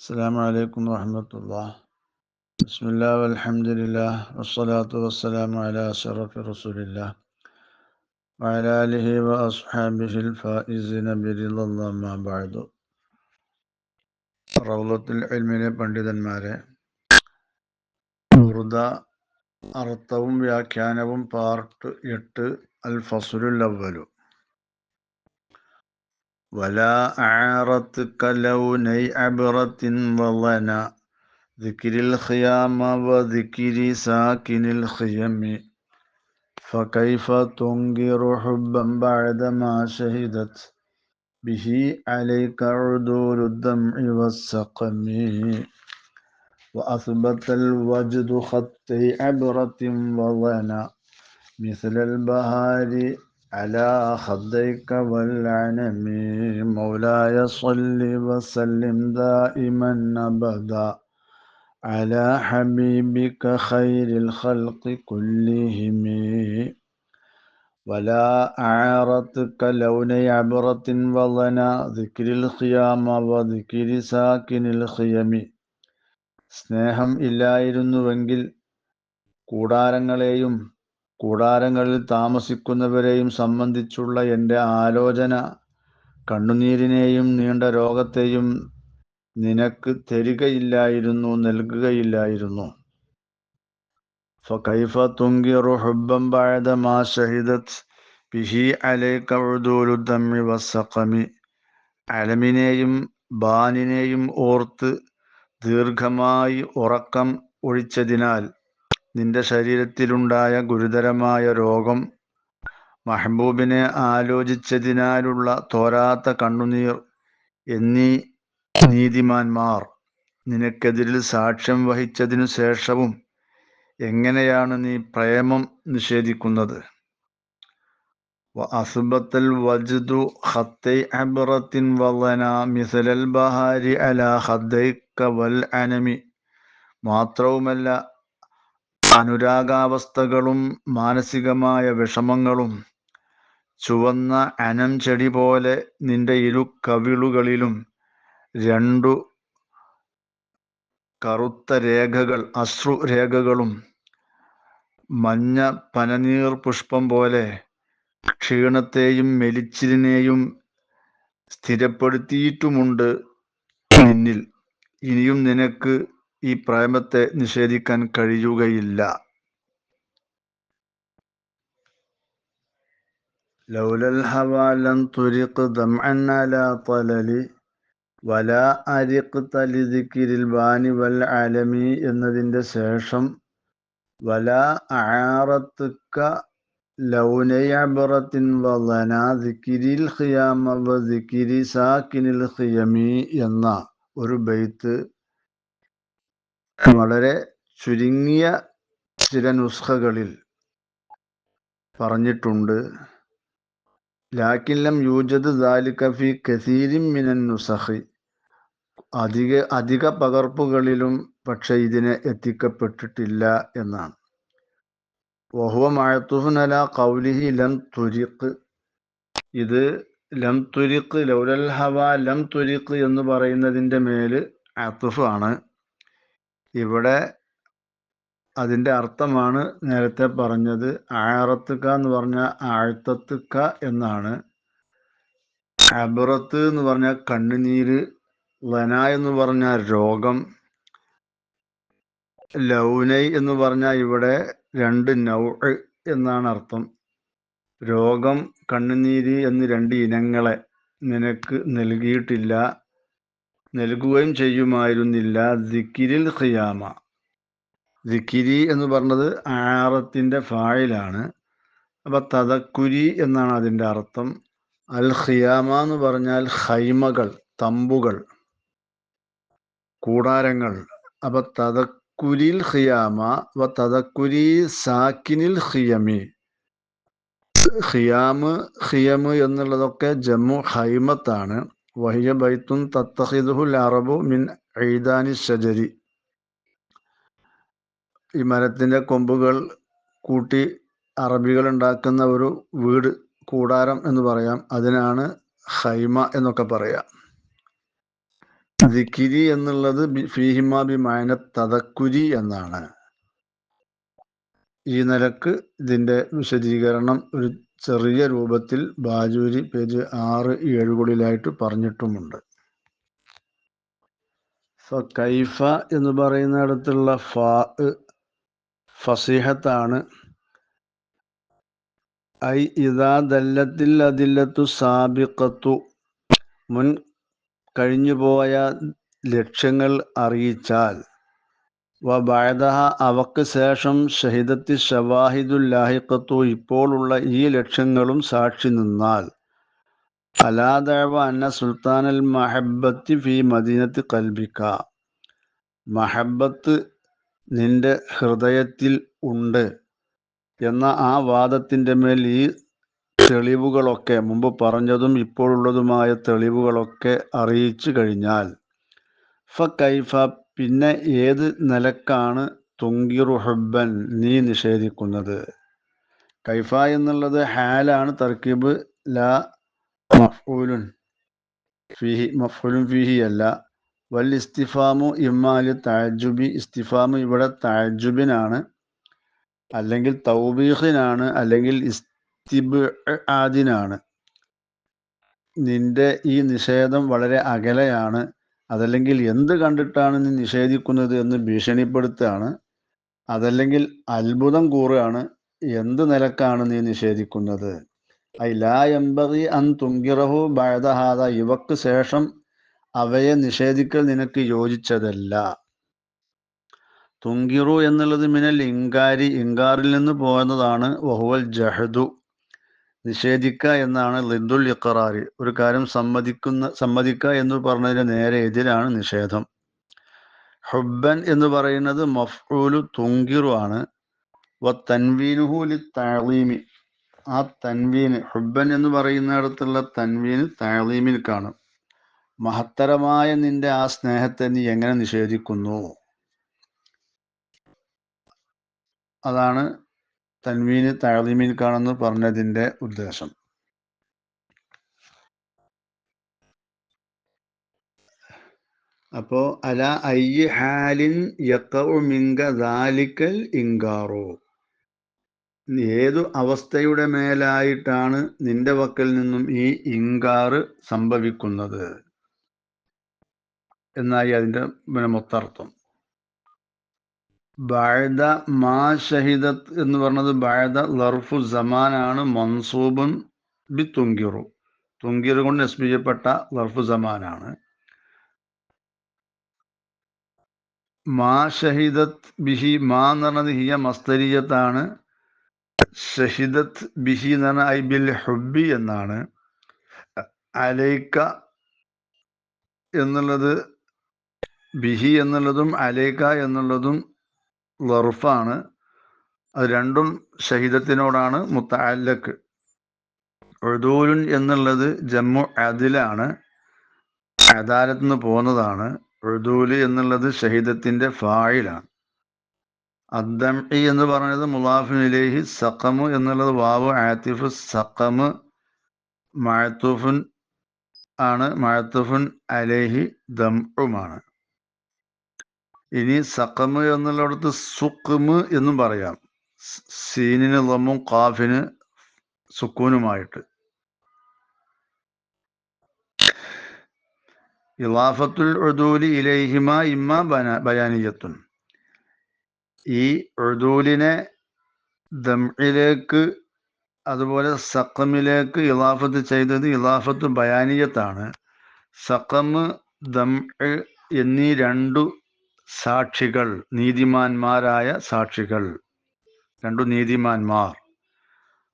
السلام عليكم ورحمة الله بسم الله والحمد لله والصلاة والسلام على أشرف رسول الله وعلى آله وأصحابه الفائزين برضا الله ما بعد റൗലത്തുൽ ഇൽമിനെ പണ്ഡിതന്മാരെ ഉറുദ അർത്ഥവും വ്യാഖ്യാനവും പാർട്ട് എട്ട് അൽ ഫസുലുൽ അവലു ولا أعارتك لوني عبرة وظنا ذكر الخيام وذكر ساكن الخيم. فكيف تنكر حبا بعدما شهدت به عليك عدول الدمع والسقم؟ وأثبت الوجد خطي عبرة وظنا مثل البهار على خديك والعنم مولاي صل وسلم دائما أبدا على حبيبك خير الخلق كلهم ولا أعارتك لوني عبرة وظنا ذكر الخيام وذكر ساكن الخيم സ്നേഹം ഇല്ലായിരുന്നുവെങ്കിൽ കൂടാരങ്ങളെയും കൂടാരങ്ങളിൽ താമസിക്കുന്നവരെയും സംബന്ധിച്ചുള്ള എൻ്റെ ആലോചന കണ്ണുനീരിനെയും നീണ്ട രോഗത്തെയും നിനക്ക് തരികയില്ലായിരുന്നു നൽകുകയില്ലായിരുന്നു فكيف تنكر حبا بعد ما شهدت به عليك عدول الدم والسقم അലമിനെയും ബാനിനെയും ഓർത്ത് ദീർഘമായി ഉറക്കം ഒഴിച്ചതിനാൽ നിന്റെ ശരീരത്തിലുണ്ടായ ഗുരുതരമായ രോഗം മഹബൂബിനെ ആലോചിച്ചതിനാലുള്ള തോരാത്ത കണ്ണുനീർ എന്നീ നീതിമാന്മാർ നിനക്കെതിരിൽ സാക്ഷ്യം വഹിച്ചതിനു ശേഷവും എങ്ങനെയാണ് നീ പ്രേമം നിഷേധിക്കുന്നത് وأثبت الوجد خطي عبرة وظنا مثل البهار على خديك والعنم മാത്രവുമല്ല അനുരാഗാവസ്ഥകളും മാനസികമായ വിഷമങ്ങളും. ചുവന്ന അനം ചെടി പോലെ നിന്റെ ഇരു കവിളുകളിലും രണ്ടു കറുത്ത രേഖകൾ അശ്രു രേഖകളും മഞ്ഞ പനനീർ പുഷ്പം പോലെ ക്ഷീണത്തെയും മെലിച്ചിലിനെയും സ്ഥിരപ്പെടുത്തിയിട്ടുമുണ്ട് നിന്നിൽ. ഇനിയും നിനക്ക് ഈ പ്രേമത്തെ നിഷേധിക്കാൻ കഴിയുകയില്ല لولا الهوى لن طرق دمعا على طلل ولا أرقت لذكر البان والعالم എന്നതിൻ്റെ ശേഷം ولا أعارتك لوني عبرة وظنا ذكر الخيام وذكر ساكن الخيم എന്ന ഒരു ബൈത്ത് വളരെ ചുരുങ്ങിയ ചില നുസ്ഖകളിൽ പറഞ്ഞിട്ടുണ്ട്. ലാക്കില്ലം യൂജദ് ദാലിക്കഫി ഫി കസീരിൻ മിനൻ നുസഹി അധിക അധിക പകർപ്പുകളിലും പക്ഷെ ഇതിനെ എത്തിക്കപ്പെട്ടിട്ടില്ല എന്നാണ്. വഹുവ മഴത്തുഫുനല കൗലിഹി ലം തുരിഖ്. ഇത് ലം തുരിഖ് ലൗലൽ ഹവ ലം തുരിഖ് എന്ന് പറയുന്നതിന്റെ മേൽ അത്തുഫ് ആണ്. ഇവിടെ അതിന്റെ അർത്ഥമാണ് നേരത്തെ പറഞ്ഞത് ആഴത്തുക്ക എന്ന് പറഞ്ഞ ആഴ്ത്തത്തുക്ക എന്നാണ്. അബറത്ത് എന്ന് പറഞ്ഞാൽ കണ്ണുനീര് ലന എന്ന് പറഞ്ഞാൽ രോഗം ലൗനൈ എന്ന് പറഞ്ഞാൽ ഇവിടെ രണ്ട് നൗ എന്നാണ് അർത്ഥം. രോഗം കണ്ണുനീര് എന്ന് രണ്ട് ഇനങ്ങളെ നിനക്ക് നൽകിയിട്ടില്ല. നൽകുകയും ചെയ്യുമായിരുന്നില്ല ദിക്കിരിൽ ഖിയാമ. ദിക്കിരി എന്ന് പറഞ്ഞത് ആറത്തിന്റെ ഫായിലാണ്. അപ്പൊ തതക്കുരി എന്നാണ് അതിന്റെ അർത്ഥം. അൽ ഖിയാമ എന്ന് പറഞ്ഞാൽ ഹൈമകൾ തമ്പുകൾ കൂടാരങ്ങൾ. അപ്പൊ തതക്കുരിൽ ഖിയാമ വ തതക്കുരി സാക്കിനിൽ ഖിയമി. ഖിയാമ് ഖിയമ് എന്നുള്ളതൊക്കെ ജമ്മു ഹൈമത്താണ്. വഹിയ ബൈത്തുൻ തത്തഹിദുഹുൽ അറബു മിൻ ഐദാനി ഷജരി ഈ മരത്തിന്റെ കൊമ്പുകൾ കൂട്ടി അറബികൾ ഉണ്ടാക്കുന്ന ഒരു വീട് കൂടാരം എന്ന് പറയാം. അതിനാണ് ഹൈമ എന്നൊക്കെ പറയാം. ദിക്കിരി എന്നുള്ളത് ഫീഹിമ ബി മായന തതക്കുരി എന്നാണ്. ഈ നിലയ്ക്ക് ഇതിന്റെ വിശദീകരണം ഒരു ചെറിയ രൂപത്തിൽ ബാജൂരി പേജ് ആറ് ഏഴുകളിലായിട്ട് പറഞ്ഞിട്ടുമുണ്ട്. കൈഫ എന്ന് പറയുന്നിടത്തുള്ള ഫാ ഫസിഹത്താണ്. ഐ ഇതാ ദല്ലത്തിൽ അതില്ലത്തു സാബിക്കത്തു മുൻ കഴിഞ്ഞുപോയ ലക്ഷ്യങ്ങൾ അറിയിച്ചാൽ വ ബഅദഹ അവക്ക് ശേഷം ഷഹിദത്തി ഷവാഹിദുല്ലാഹിക്കത്തു ഇപ്പോഴുള്ള ഈ ലക്ഷ്യങ്ങളും സാക്ഷി നിന്നാൽ. അലാദഅവ അന്ന സുൽത്താനൽ മഹബത്തി ഫി മദീനത്ത് കൽബിക്ക മഹബത്ത് നിന്റെ ഹൃദയത്തിൽ ഉണ്ട് എന്ന ആ വാദത്തിന്റെ മേൽ ഈ തെളിവുകളൊക്കെ മുമ്പ് പറഞ്ഞതും ഇപ്പോഴുള്ളതുമായ തെളിവുകളൊക്കെ അറിയിച്ചു കഴിഞ്ഞാൽ ഫ കൈഫ പിന്നെ ഏത് നിലക്കാണ് തുങ്കിറു ഹബ്ബൻ നീ നിഷേധിക്കുന്നത്? കൈഫ എന്നുള്ളത് ഹാലാണ് തർക്കീബ് ലാ മഫൂലുൻ ഫിഹി മഫൂലുൻ ഫിഹി അല്ല. വൽ ഇസ്തിഫാമു ഇമ്മാലി താജുബി ഇസ്തിഫാമു ഇവിടെ താജുബിനാണ് അല്ലെങ്കിൽ തൗബീഹിനാണ് അല്ലെങ്കിൽ ഇസ്തിബ് ആദിനാണ്. നിന്റെ ഈ നിഷേധം വളരെ അകലെയാണ്. അതല്ലെങ്കിൽ എന്ത് കണ്ടിട്ടാണ് നീ നിഷേധിക്കുന്നത് എന്ന് ഭീഷണിപ്പെടുത്തുകയാണ്. അതല്ലെങ്കിൽ അത്ഭുതം കൂറുകയാണ് എന്ത് നിലക്കാണ് നീ നിഷേധിക്കുന്നത്? ലാ എമ്പതി അൻ തുങ്കിറഹു ബഴതഹാദ ഇവക്ക് ശേഷം അവയെ നിഷേധിക്കൽ നിനക്ക് യോജിച്ചതല്ല. തുങ്കിറു എന്നുള്ളത് മിനൽ ഇങ്കാരി ഇങ്കാറിൽ നിന്ന് പോന്നതാണ് വഹുവൽ ജഹദു. നിഷേധിക്ക എന്നാണ് ലിന്ദുൽ ഇക്കറാറി ഒരു കാര്യം സമ്മതിക്കുന്ന സമ്മതിക്ക എന്ന് പറഞ്ഞതിന് നേരെ എതിരാണ് നിഷേധം. ഹുബൻ എന്ന് പറയുന്നത് മഫ്ഊലു തുങ്കിറു ആണ്. വ ആ തൻവീന് ഹുബൻ എന്ന് പറയുന്നിടത്തുള്ള തൻവീന് തഅലീമിൽ കാണും. മഹത്തരമായ നിന്റെ ആ സ്നേഹത്തെ നീ എങ്ങനെ നിഷേധിക്കുന്നു? അതാണ് തൻവീന് തഴലീമിൽ കാണുന്നു പറഞ്ഞതിന്റെ ഉദ്ദേശം. അപ്പോ അല അയ്യ ഹാലിൻ യക്കഉ ഇങ്കാറോ ഏതു അവസ്ഥയുടെ മേലായിട്ടാണ് നിന്റെ വക്കൽ നിന്നും ഈ ഇങ്കാറ് സംഭവിക്കുന്നത്? എന്നായി അതിന്റെ മൊത്തർത്ഥം ബഅദ മാ ഷഹിദത്ത് എന്ന് പറഞ്ഞത് ബാഴ്ദ ലർഫു സമാനാണ് മൻസൂബുൻ ബി തുങ്കിറു. തുങ്കിറു കൊണ്ട് നസ്ബ് ചെയ്യപ്പെട്ട ലർഫു സമാനാണ്. മാ ഷഹിദത്ത് ബിഹി മാ എന്ന് പറഞ്ഞത് ഹിയ മസ്തരിയത്താണ്. ഷഹിദത്ത് ബിഹി എന്ന് പറഞ്ഞാൽ ഐ ബിൽ ഹുബി എന്നാണ്. അലൈക്ക എന്നുള്ളത് ബിഹി എന്നുള്ളതും അലേക്ക എന്നുള്ളതും ലറുഫാണ് അത് രണ്ടും ഷഹിദത്തിനോടാണ് മുത്തഅല്ലക്ക്. ഒഴുതൂരുൻ എന്നുള്ളത് ജമ്മു അതിലാണ് അദാലത്ത് നിന്ന് പോകുന്നതാണ് ഒഴുതൂൽ എന്നുള്ളത് ഷഹിദത്തിന്റെ ഫായിലാണ്. അദ്ദംഇ എന്ന് പറയുന്നത് മുലാഫിനിലേഹി സഖമ് എന്നുള്ളത് വാവ് ആത്തിഫ് സഖമ് മഴത്തുഫുൻ ആണ്. മഴത്തുഫുൻ അലേഹി ദംഉമാണ്. ഇനി സഖമ് എന്നുള്ളിടത്ത് സുഖ്മ് എന്നും പറയാം. സീനിന് ലമ്മും കാഫിന് സുക്കൂനുമായിട്ട്. ഇലാഫത്തുൽ ഉദൂലി ഇലൈഹിമ ഇമ്മ ബയാനിയത്തുൻ. ഈ ഉദൂലിനെ ദംഇലേക്ക് അതുപോലെ സഖമിലേക്ക് ഇലാഫത്ത് ചെയ്തത് ഇലാഫത്ത് ബയാനിയത്താണ്. സഖമ് ദം എന്നീ രണ്ടു സാക്ഷികൾ നീതിമാന്മാരായ സാക്ഷികൾ. രണ്ടു നീതിമാന്മാർ.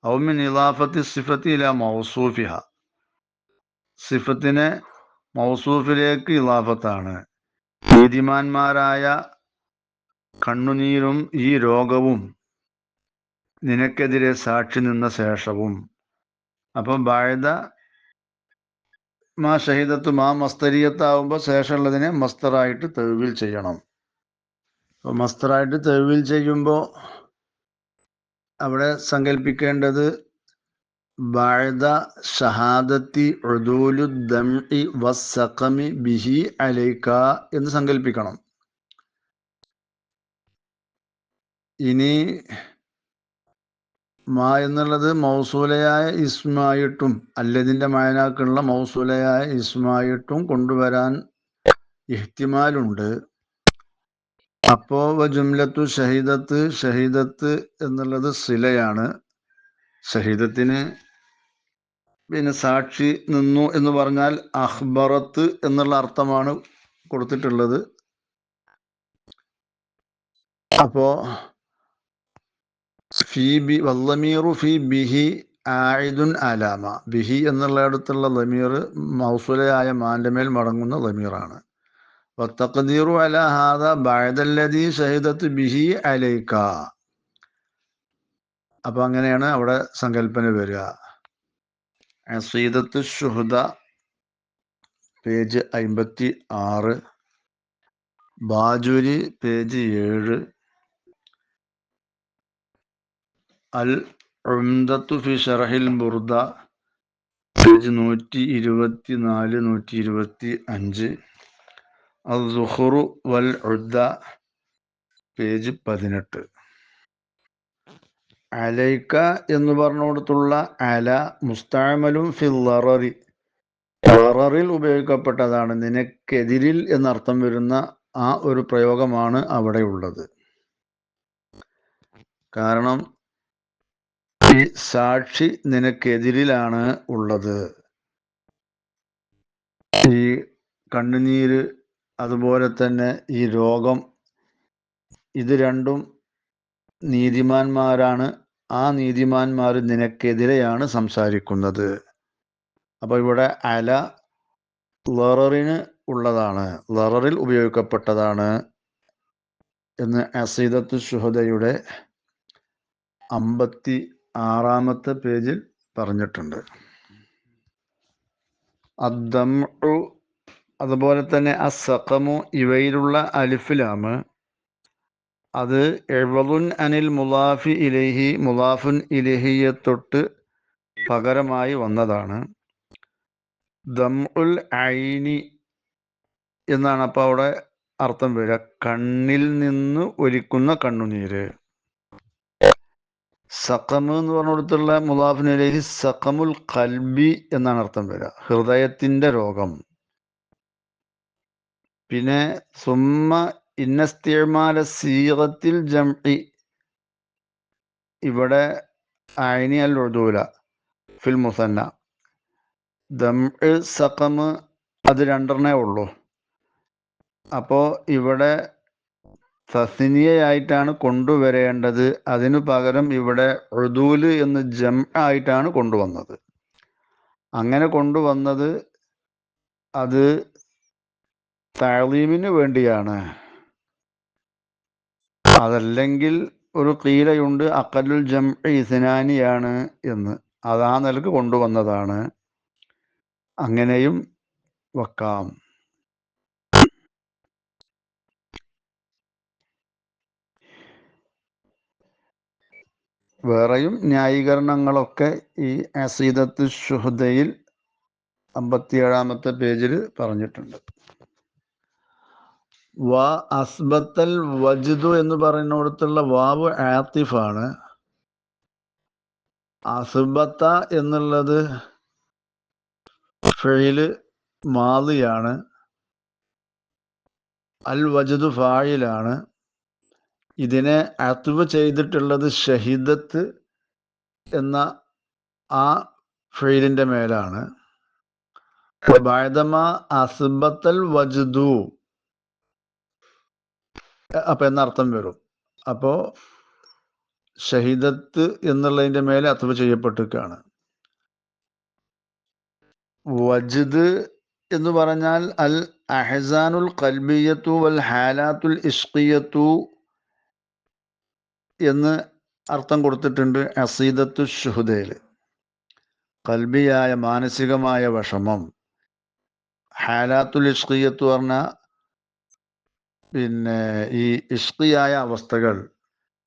ഔമിൻ ഇലാഫത്തി സിഫത്തി ഇല മൗസൂഫിഹ. സിഫത്തിനെ മൗസൂഫിലേക്ക് ഇലാഫത്താണ്. നീതിമാന്മാരായ കണ്ണുനീരും ഈ രോഗവും നിനക്കെതിരെ സാക്ഷി നിന്ന ശേഷവും. അപ്പം ബാഴ്ത മാ ഷഹീദത്ത് മാ മസ്തരീയത്താവുമ്പോൾ ശേഷമുള്ളതിനെ മസ്തറായിട്ട് തെവിൽ ചെയ്യണം. അപ്പോൾ മസ്തറായിട്ട് തെരുവിൽ ചെയ്യുമ്പോൾ അവിടെ സങ്കല്പിക്കേണ്ടത് ബാഴ്ദ ഷഹാദത്തി ഉദൂലു ദംഇ വസ്സഖമി ബിഹി അലൈക്ക എന്ന് സങ്കല്പിക്കണം ഇനി മാ എന്നുള്ളത് മൗസൂലയായ ഇസ്മായിട്ടും അല്ലതിന്റെ മായനാക്കുള്ള മൗസൂലയായ ഇസ്മായിട്ടും കൊണ്ടുവരാൻ ഇഹ്തിമാലുണ്ട്. അപ്പോ ജുംലത്തു ഷഹീദത്ത് ഷഹീദത്ത് എന്നുള്ളത് സിലയാണ്. ഷഹീദത്തിന് പിന്നെ സാക്ഷി നിന്നു എന്ന് പറഞ്ഞാൽ അഹ്ബറത്ത് എന്നുള്ള അർത്ഥമാണ് കൊടുത്തിട്ടുള്ളത്. അപ്പോ ഫി വല്ലമീറു ഫി ബിഹി ആയിദുൻ അലാമ. ബിഹി എന്നുള്ള അടുത്തുള്ള ലമീർ മൗസുലയായ മാന്റെ മേൽ മടങ്ങുന്ന ലമീറാണ്. വത്തഖദീറു അല ഹാദ ബഅദല്ലദീ ഷഹിദത്ത് ബിഹി അലൈക അപ്പൊ അങ്ങനെയാണ് അവിടെ സങ്കല്പന വരിക. അസീദത്ത് ഷുഹദ പേജ് അമ്പത്തി ആറ് ബാജുരി പേജ് ഏഴ്. അൽ ഉംദത്തു ഫി ഷറഹിൽ ബുർദ പേജ് നൂറ്റി ഇരുപത്തി നാല് നൂറ്റി ഇരുപത്തി അഞ്ച് അൽ സുഹുറു വൽ ഉദ്ദ പേജ് പതിനെട്ട്. അലൈക്ക എന്ന് പറഞ്ഞുകൊടുത്തുള്ള അല മുസ്താമലും ഫിൽ ലററി ലററിൽ ഉപയോഗിക്കപ്പെട്ടതാണ്. നിനക്കെതിരിൽ എന്നർത്ഥം വരുന്ന ആ ഒരു പ്രയോഗമാണ് അവിടെ ഉള്ളത്. കാരണം ഈ സാക്ഷി നിനക്കെതിരിലാണ് ഉള്ളത്. ഈ കണ്ണുനീര് അതുപോലെ തന്നെ ഈ രോഗം. ഇത് രണ്ടും നീതിമാന്മാരാണ്. ആ നീതിമാന്മാർ നിനക്കെതിരെയാണ് സംസാരിക്കുന്നത്. അപ്പോൾ ഇവിടെ അല ലററിന് ഉള്ളതാണ്. ലററിൽ ഉപയോഗിക്കപ്പെട്ടതാണ് എന്ന് അസീദത്ത് ഷുഹദയുടെ അമ്പത്തി ആറാമത്തെ പേജിൽ പറഞ്ഞിട്ടുണ്ട്. അദ്ദമു അതുപോലെ തന്നെ അസഖമു ഇവയിലുള്ള അലിഫിലാമ് അത് എഴുപതുൻ അനിൽ മുലാഫി ഇലഹി മുലാഫുൻ ഇലഹിയെ തൊട്ട് പകരമായി വന്നതാണ്. ദം ഉൽ ഐനി എന്നാണ് അപ്പോൾ അവിടെ അർത്ഥം വരിക. കണ്ണിൽ നിന്ന് ഒലിക്കുന്ന കണ്ണുനീര്. സഖമ് എന്ന് പറഞ്ഞിടത്തുള്ള ഇലഹി സഖമുൽ കൽബി എന്നാണ് അർത്ഥം വരിക. ഹൃദയത്തിന്റെ രോഗം. പിന്നെ സുമ്മ ഇന്നസ്തിമാല സീറത്തിൽ ജംഇ. ഇവിടെ ഐനി അൽ ഉദൂല ഫിൽ മുസന്ന. ദം സഖമ് അത് രണ്ടെണ്ണേ ഉള്ളൂ. അപ്പോൾ ഇവിടെ സസിനിയായിട്ടാണ് കൊണ്ടുവരേണ്ടത്. അതിനു പകരം ഇവിടെ ഉദൂൽ എന്ന് ജം ആയിട്ടാണ് കൊണ്ടുവന്നത്. അങ്ങനെ കൊണ്ടുവന്നത് അത് താളീമിന് വേണ്ടിയാണ്. അതല്ലെങ്കിൽ ഒരു കീലയുണ്ട് അക്കലുൽ ജം ഇസ്നാനിയാണ് എന്ന്. അത് ആ നിലയ്ക്ക് കൊണ്ടുവന്നതാണ്. അങ്ങനെയും വെക്കാം. വേറെയും ന്യായീകരണങ്ങളൊക്കെ ഈ അസീദത്ത് ഷുഹദയിൽ അമ്പത്തിയേഴാമത്തെ പേജിൽ പറഞ്ഞിട്ടുണ്ട്. വ അസ്ബത്തൽ വജുദു എന്ന് പറയുന്നിടത്തുള്ള വാവ് ആത്തിഫാണ്. അസ്ബത്ത എന്നുള്ളത് ഫെയിൽ മാതിയാണ്. അൽ വജുദ് ഫായിലാണ്. ഇതിനെ അത്തുവ് ചെയ്തിട്ടുള്ളത് ഷഹിദത്ത് എന്ന ആ ഫെയിലിന്റെ മേലാണ്. അസ്ബത്തൽ വജദു. അപ്പൊ എന്നർത്ഥം വരും. അപ്പോ ഷഹീദത്ത് എന്നുള്ളതിന്റെ മേലെ അഥവ ചെയ്യപ്പെട്ടിരിക്കുകയാണ്. വജിദ് എന്ന് പറഞ്ഞാൽ അൽ അഹസാനുൽ കൽബിയത്തു വൽ ഹാലാത്തുൽ ഇഷ്കിയത്തു എന്ന് അർത്ഥം കൊടുത്തിട്ടുണ്ട് അസീദത്തു ഷുഹുദയിൽ കൽബിയായ മാനസികമായ വിഷമം. ഹാലാത്തുൽ ഇഷ്കിയത്ത് പറഞ്ഞ പിന്നെ ഈ ഇഷ്കിയായ അവസ്ഥകൾ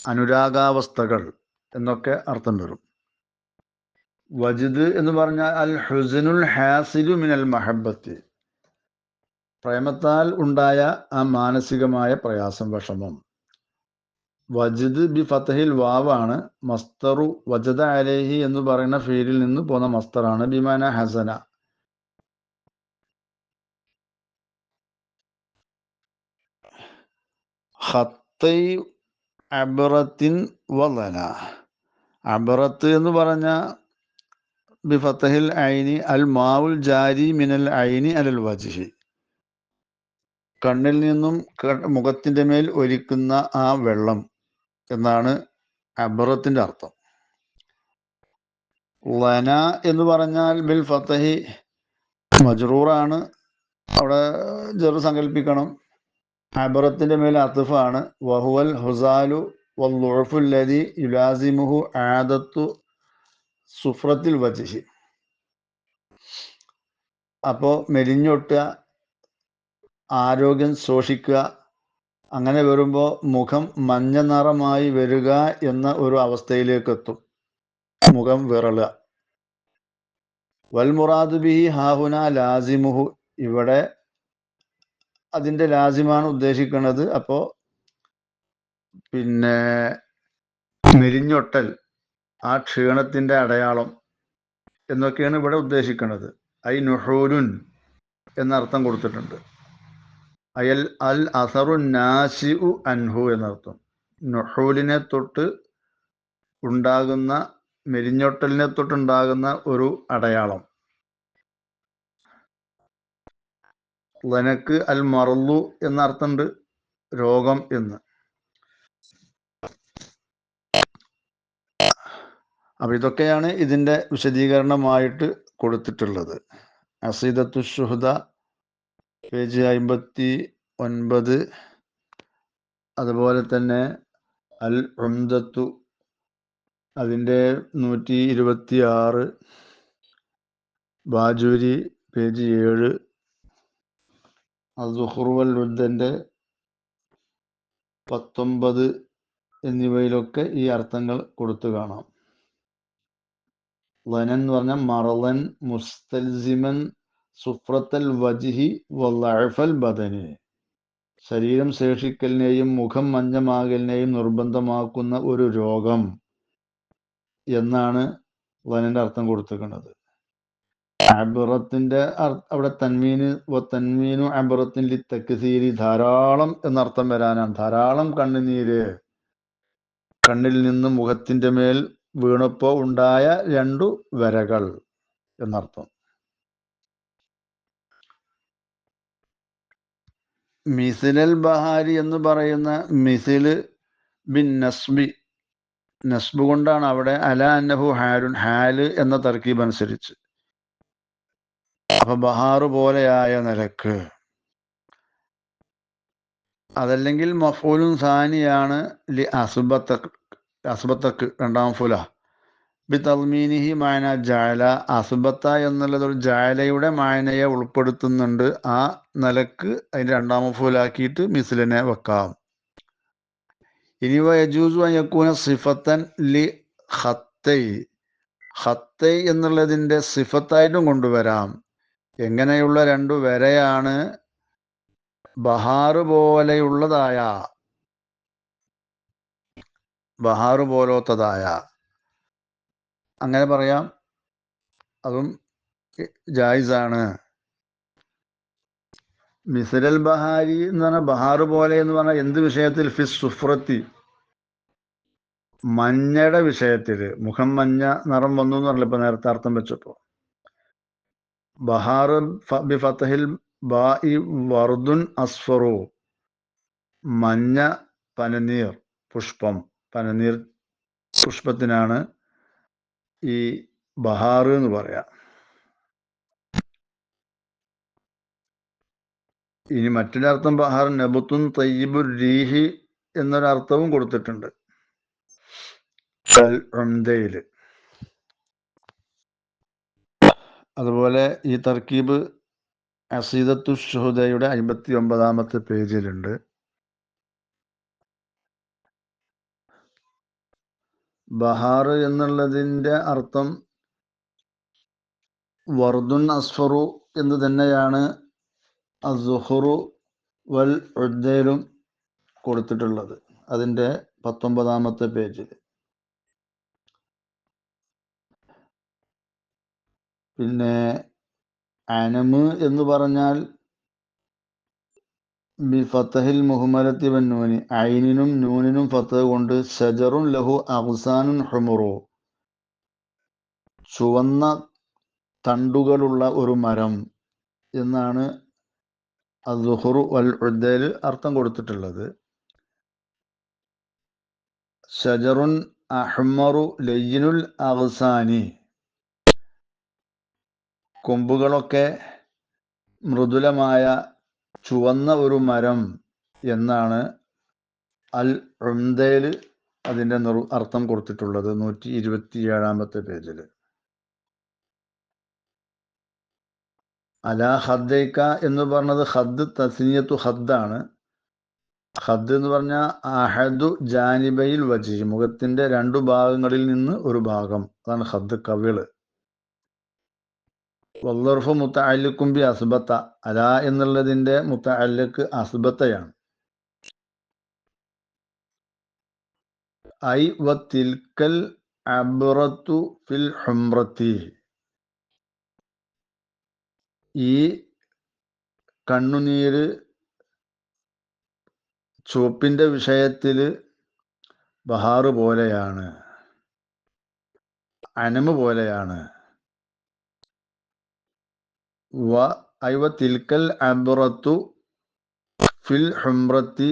അനുരാഗാവസ്ഥകൾ എന്നൊക്കെ അർത്ഥം വരും. വജിദ് എന്ന് പറഞ്ഞാൽ അൽ ഹുസനുൽ ഹാസിലു മിനൽ മഹബത്ത്. പ്രേമത്താൽ ഉണ്ടായ ആ മാനസികമായ പ്രയാസം വിഷമം. വജിദ് ബി ഫത്തഹിൽ വാവാണ്. മസ്തറു വജദ അലേഹി എന്ന് പറയുന്ന ഫീലിൽ നിന്ന് പോന്ന മസ്തറാണ്. ബിമാന ഹസന. ഹത്തൈ അബറത്തിൻ വലന. അബറത്ത് എന്ന് പറഞ്ഞ ബി ഫത്തഹിൽ ഐനി അൽ മാവുൽ ജാരി മിനൽ ഐനി അലൽ വജിഹി. കണ്ണിൽ നിന്നും മുഖത്തിന്റെ മേൽ ഒലിക്കുന്ന ആ വെള്ളം എന്നാണ് അബ്രത്തിന്റെ അർത്ഥം. ലന എന്ന് പറഞ്ഞാൽ ബിൽ ഫത്തഹി മജ്റൂറാണ്. അവിടെ ജറു സങ്കല്പിക്കണം അബറത്തിന്റെ മേൽ അത്തുഫാണ് വഹുവൽ ഹുസാലു വല്ലുഴഫുല്ലതി യുലാസിമുഹു ആദത്തു സുഫ്രത്തിൽ വജഹി. അപ്പോൾ മെലിഞ്ഞൊട്ടുക ആരോഗ്യം ശോഷിക്കുക അങ്ങനെ വരുമ്പോൾ മുഖം മഞ്ഞ നിറമായി വരിക എന്ന ഒരു അവസ്ഥയിലേക്ക് എത്തും മുഖം വിറളുക. വൽമുറാദ് ബിഹി ഹാഹുന ലാസിമുഹു. ഇവിടെ അതിന്റെ ലാസിമാണ് ഉദ്ദേശിക്കുന്നത് അപ്പോ പിന്നെ മെലിഞ്ഞൊട്ടൽ ആ ക്ഷീണത്തിന്റെ അടയാളം എന്നൊക്കെയാണ് ഇവിടെ ഉദ്ദേശിക്കുന്നത് ഐ നുഹൂരുൻ എന്നർത്ഥം കൊടുത്തിട്ടുണ്ട്. അയൽ അൽ അസറു നാശി ഉ അൻഹു എന്നർത്ഥം. നുഹൂലിനെ തൊട്ട് ഉണ്ടാകുന്ന മെലിഞ്ഞൊട്ടലിനെ തൊട്ടുണ്ടാകുന്ന ഒരു അടയാളം. ലനക്ക് അൽ മറല്ലു എന്ന അർത്ഥമുണ്ട് രോഗം എന്ന്. അപ്പൊ ഇതൊക്കെയാണ് ഇതിന്റെ വിശദീകരണമായിട്ട് കൊടുത്തിട്ടുള്ളത്. അസീദത്തു ഷുഹദ പേജ് അമ്പത്തി ഒൻപത് അതുപോലെ തന്നെ അൽ ഉംദത്തു അതിന്റെ നൂറ്റി ഇരുപത്തി ആറ് ബാജൂരി പേജ് ഏഴ്. അസുഹുറുവൽ റുദ്ദന്റെ പത്തൊമ്പത് എന്നിവയിലൊക്കെ ഈ അർത്ഥങ്ങൾ കൊടുത്തു കാണാം. വനൻ എന്ന് പറഞ്ഞാൽ മറലൻ മുസ്തൽസിമൻ സുഫ്രത്തൽ വജിഹി വൽഫൽ ബദന് ശരീരം ശേഷിക്കലിനെയും മുഖം മഞ്ഞമാകലിനെയും നിർബന്ധമാക്കുന്ന ഒരു രോഗം എന്നാണ് വനന്റെ അർത്ഥം കൊടുത്തിരിക്കുന്നത് അബറത്തിന്റെ അവിടെ തന്മീന് തന്മീനു അബറത്തിൻ ലി തക്സീരി ധാരാളം എന്നർത്ഥം വരാനാണ്. ധാരാളം കണ്ണുനീര് കണ്ണിൽ നിന്ന് മുഖത്തിന്റെ മേൽ വീണപ്പോ ഉണ്ടായ രണ്ടു വരകൾ എന്നർത്ഥം. മിസിലൽ ബഹാരി എന്ന് പറയുന്ന മിസിൽ ബിൻ നസ്ബി നസ്ബ് കൊണ്ടാണ് അവിടെ അല അന്നഹു ഹാരുൻ ഹാൽ എന്ന തർക്കീബ് അനുസരിച്ച് അപ്പൊ ബഹാറു പോലെയായ നിലയ്ക്ക്. അതല്ലെങ്കിൽ മഫൂലും സാനിയാണ് ലി അസുബത്തക്ക് അസുബത്തക്ക് രണ്ടാം ഫുല. ബി തൽമീനിഹി മായന ജായല അസുബത്ത എന്നുള്ളത് ഒരു ജായലയുടെ മായനയെ ഉൾപ്പെടുത്തുന്നുണ്ട്. ആ നിലയ്ക്ക് അതിന്റെ രണ്ടാം ഫൂലാക്കിയിട്ട് മിസിലിനെ വെക്കാം. ഇനി വയജൂസു അയക്കൂന സിഫത്തൻ ലി ഹത്തൈ ഹത്തൈ എന്നുള്ളതിന്റെ സിഫത്തായിട്ടും കൊണ്ടുവരാം. എങ്ങനെയുള്ള രണ്ടു വരയാണ് ബഹാറ് പോലെയുള്ളതായ ബഹാറ് പോലത്തതായ. അങ്ങനെ പറയാം. അതും ജായിസാണ്. മിസരൽ ബഹാരി എന്ന് പറഞ്ഞാൽ ബഹാറ് പോലെ എന്ന് പറഞ്ഞാൽ എന്ത് വിഷയത്തിൽ? ഫിസ് സുഫ്രത്തി. മഞ്ഞയുടെ വിഷയത്തിൽ. മുഖം മഞ്ഞ നിറം വന്നു എന്ന് പറഞ്ഞില്ല ഇപ്പൊ നേരത്തെ അർത്ഥം വെച്ചപ്പോ ബഹാർ ബി ഫത്തഹിൽ ബാഇ വർദുൻ അസ്ഫറു. മഞ്ഞ പനനീർ പുഷ്പം. പനനീർ പുഷ്പത്തിനാണ് ഈ ബഹാർ എന്ന് പറയാം. ഇനി മറ്റൊരർത്ഥം ബഹാർ നബുത്തുൻ തയ്യിബുർ രീഹി എന്നൊരർത്ഥവും കൊടുത്തിട്ടുണ്ട്. ഉംദയിൽ അതുപോലെ ഈ തർക്കീബ് അസീദത്തു ഷുഹുദയുടെ അമ്പത്തി ഒമ്പതാമത്തെ പേജിലുണ്ട്. ബഹാർ എന്നുള്ളതിന്റെ അർത്ഥം വർദുൻ അസ്ഫറു എന്ന് തന്നെയാണ് അസുഹുറു വൽ ഉദ്ദേലും കൊടുത്തിട്ടുള്ളത്. അതിന്റെ പത്തൊമ്പതാമത്തെ പേജിൽ പിന്നെ അനമ് എന്ന് പറഞ്ഞാൽ ബി ഫത്തഹിൽ മുഹമ്മലത്തി നൂനി. ഐനിനും നൂനിനും ഫത്തഹ് കൊണ്ട് ഷജറുൻ ലഹു അഹ്സാനുൻ ഹുമുറു. ചുവന്ന തണ്ടുകളുള്ള ഒരു മരം എന്നാണ് അസുഹുറു വൽ ഉദ്ദയിൽ അർത്ഥം കൊടുത്തിട്ടുള്ളത്. ഷജറുൻ അഹ്മറു ലയ്യനുൽ അഹ്സാനി. കൊമ്പുകളൊക്കെ മൃദുലമായ ചുവന്ന ഒരു മരം എന്നാണ് അൽ ഉംദയിൽ അതിന്റെ അർത്ഥം കൊടുത്തിട്ടുള്ളത് നൂറ്റി ഇരുപത്തി ഏഴാമത്തെ പേജിൽ. അല ഹദ്ദൈക്ക എന്ന് പറഞ്ഞത് ഹദ് തസ്നിയത്തു ഹദ്ദാണ്. ഹദ് എന്ന് പറഞ്ഞാൽ അഹദു ജാനിബയിൽ വജി മുഖത്തിന്റെ രണ്ടു ഭാഗങ്ങളിൽ നിന്ന് ഒരു ഭാഗം. അതാണ് ഹദ് കവിൾ. വല്ലർഫ് മുത്തഅല്ലിക്കും ബി അസ്ബത്ത. അല എന്നുള്ളതിന്റെ മുത്തഅല്ലിക്ക് അസ്ബത്തയാണ്. ഐ വ തിൽക്കൽ ഫിൽ ഹുംറത്തി. ഈ കണ്ണുനീര് ചുവപ്പിന്റെ വിഷയത്തിൽ ബഹാറ് പോലെയാണ്. അനമ് പോലെയാണ്. വ ഐവ തിൽക്കൽ അബ്റത്തു ഫിൽ ഹുംറത്തി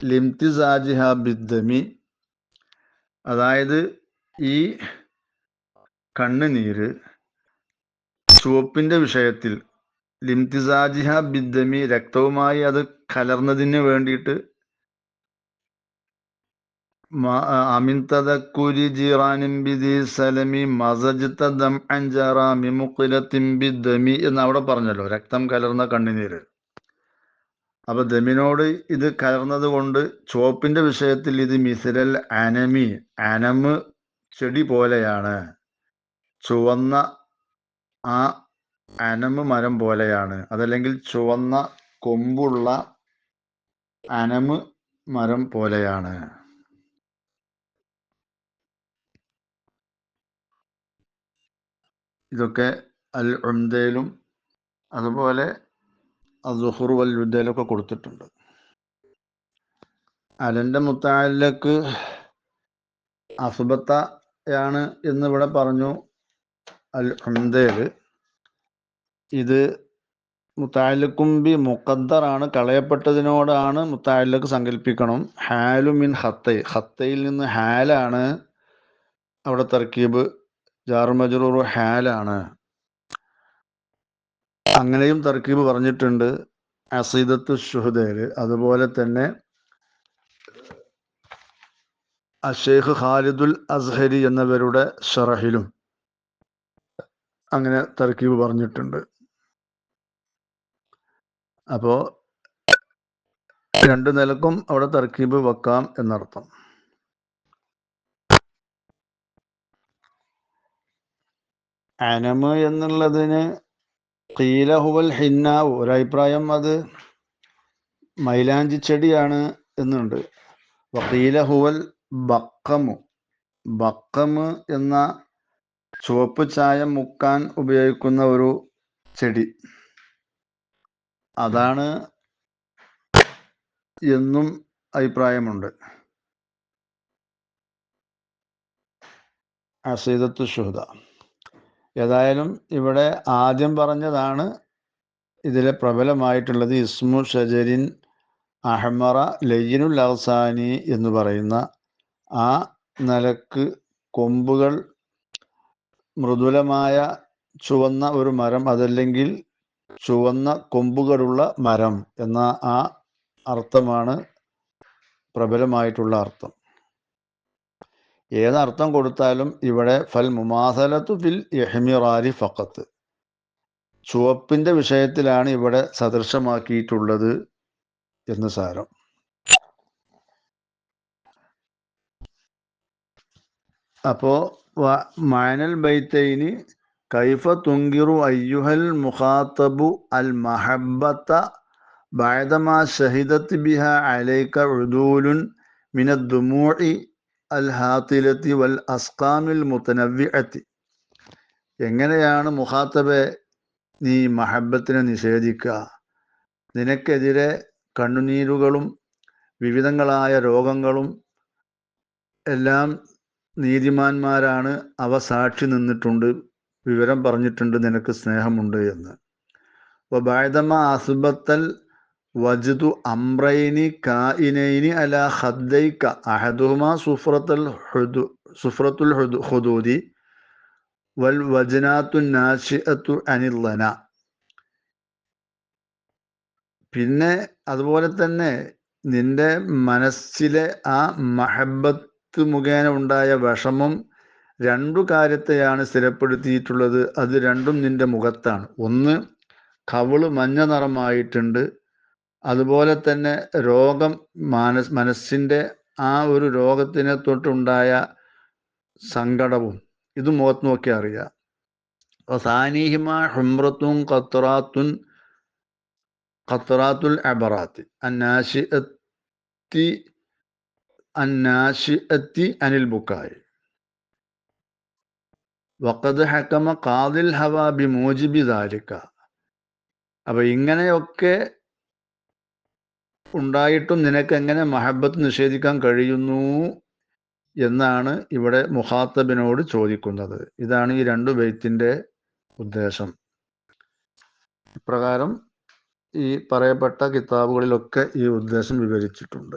ലിംതിസാജിഹ ബിദ്ദമി. അതായത് ഈ കണ്ണുനീര് ചുവപ്പിന്റെ വിഷയത്തിൽ ലിംതിസാജിഹ ബിദ്ദമി രക്തവുമായി അത് കലർന്നതിന് വേണ്ടിയിട്ട് സലമി ബിദ്ദമി എന്ന് അവിടെ പറഞ്ഞല്ലോ. രക്തം കലർന്ന കണ്ണുനീര്. അപ്പൊ ദമിനോട് ഇത് കലർന്നത് കൊണ്ട് ചുവപ്പിന്റെ വിഷയത്തിൽ ഇത് മിസിരൽ അനമി അനമ് ചെടി പോലെയാണ്. ചുവന്ന ആ അനമ് മരം പോലെയാണ്. അതല്ലെങ്കിൽ ചുവന്ന കൊമ്പുള്ള അനമ് മരം പോലെയാണ്. ഇതൊക്കെ അൽ ഉംദയിലും അതുപോലെ അസുഹുർ വൽ ഉദ്ദയിലൊക്കെ കൊടുത്തിട്ടുണ്ട്. അലന്റെ മുത്താലിലേക്ക് അസുബത്തയാണ് എന്ന് ഇവിടെ പറഞ്ഞു അൽ ഉംദയിൽ ഇത് മുത്താലിക്കും ബി മുഖദ്ദറാണ് കളയപ്പെട്ടതിനോടാണ് മുത്താലിലേക്ക് സങ്കല്പിക്കണം. ഹാലു മിൻ ഹത്തൈ ഹത്തയിൽ നിന്ന് ഹാലാണ് അവിടെ തർക്കീബ് ജാറുമജറൂർ ഹാലാണ്. അങ്ങനെയും തർക്കീബ് പറഞ്ഞിട്ടുണ്ട്. അസീദത്ത് ഷുഹദയിൽ. അതുപോലെ തന്നെ അഷേഖ് ഖാലിദുൽ അസ്ഹരി എന്നവരുടെ ഷറഹിലും അങ്ങനെ തർക്കീബ് പറഞ്ഞിട്ടുണ്ട്. അപ്പോ രണ്ടു നിലക്കും അവിടെ തർക്കീബ് വെക്കാം എന്നർത്ഥം. അനമ് എന്നുള്ളതിന് കീലഹുവൽ ഹിന്നാവ് ഒരഭിപ്രായം അത് മൈലാഞ്ചി ചെടിയാണ് എന്നുണ്ട്. വക്കീലഹുവൽ ബക്കമു ബക്കമ് എന്ന ചുവപ്പ് ചായം മുക്കാൻ ഉപയോഗിക്കുന്ന ഒരു ചെടി. അതാണ് എന്നും അഭിപ്രായമുണ്ട്. അസീദത്തു ഷുഹദ. ഏതായാലും ഇവിടെ ആദ്യം പറഞ്ഞതാണ് ഇതിലെ പ്രബലമായിട്ടുള്ളത് ഇസ്മു ഷജരിൻ അഹ്മറ ലയ്യനുൽ അവസാനി എന്ന് പറയുന്ന ആ നിലയ്ക്ക് കൊമ്പുകൾ മൃദുലമായ ചുവന്ന ഒരു മരം അതല്ലെങ്കിൽ ചുവന്ന കൊമ്പുകളുള്ള മരം എന്ന ആ അർത്ഥമാണ് പ്രബലമായിട്ടുള്ള അർത്ഥം. ഏതർത്ഥം കൊടുത്താലും ഇവിടെ ഫൽ മുമാസലത്തു ഫിൽ എഹ്മിറാരി ഫക്കത്ത് ചുവപ്പിന്റെ വിഷയത്തിലാണ് ഇവിടെ സദൃശമാക്കിയിട്ടുള്ളത് എന്ന് സാരം. അപ്പോ മാനൽ ബൈത്തൈനി കൈഫ തുങ്കിറു അയ്യുഹൽ മുഖാത്തബു അൽ മഹബത്ത ബാദമാ ഷഹിദത്ത് ബിഹ അലൈക ഉദൂലുൻ മിനദ്ദുമൂഇ അൽ ഹാത്തിലത്തി വൽ അസ്കാമിൽ മുത്തനവ്വിഅത്തി എങ്ങനെയാണ് മുഹാത്തബെ നീ മഹബത്തിനെ നിഷേധിക്കുക? നിനക്കെതിരെ കണ്ണുനീരുകളും വിവിധങ്ങളായ രോഗങ്ങളും എല്ലാം നീതിമാന്മാരാണ്. അവ സാക്ഷി നിന്നിട്ടുണ്ട്. വിവരം പറഞ്ഞിട്ടുണ്ട്. നിനക്ക് സ്നേഹമുണ്ട് എന്ന്. വബായതമ അസുബത്തൽ വജുദു അംറൈനി കായിനൈനി അല ഹദ്ദൈക അഹദുഹുമ സുഫ്രത്തുൽ ഹുദു സുഫ്രത്തുൽ ഹുദു ഹുദൂദി. വൽ വജനാത്തു നാശിഅത്തു അനില്ലന. പിന്നെ അതുപോലെ തന്നെ നിന്റെ മനസ്സിലെ ആ മഹബത്ത് മുഖേന ഉണ്ടായ വിഷമം രണ്ടു കാര്യത്തെയാണ് സ്ഥിരപ്പെടുത്തിയിട്ടുള്ളത്. അത് രണ്ടും നിന്റെ മുഖത്താണ്. ഒന്ന് കവൾ മഞ്ഞ നിറമായിട്ടുണ്ട്. അതുപോലെ തന്നെ രോഗം മാനസ് മനസ്സിന്റെ ആ ഒരു രോഗത്തിനെ തൊട്ടുണ്ടായ സങ്കടവും ഇത് മുഖത്ത് നോക്കി അറിയാം. സാനീഹിമ ഹുംറത്തും ഖത്റാത്തുൻ ഖത്റാത്തുൽ അബറാത്ത് അന്നാശി എത്തി അനിൽ ബുക്കായി വക്കത് ഹക്കമ കാതിൽ ഹവ ബി മൂജിബി ദാലിക്ക അപ്പൊ ഇങ്ങനെയൊക്കെ ഉണ്ടായിട്ടും നിനക്ക് എങ്ങനെ മഹബത്ത് നിഷേധിക്കാൻ കഴിയുന്നു എന്നാണ് ഇവിടെ മുഹാത്തബിനോട് ചോദിക്കുന്നത്. ഇതാണ് ഈ രണ്ടു വെയ്ത്തിന്റെ ഉദ്ദേശം. ഇപ്രകാരം ഈ പറയപ്പെട്ട കിതാബുകളിലൊക്കെ ഈ ഉദ്ദേശം വിവരിച്ചിട്ടുണ്ട്.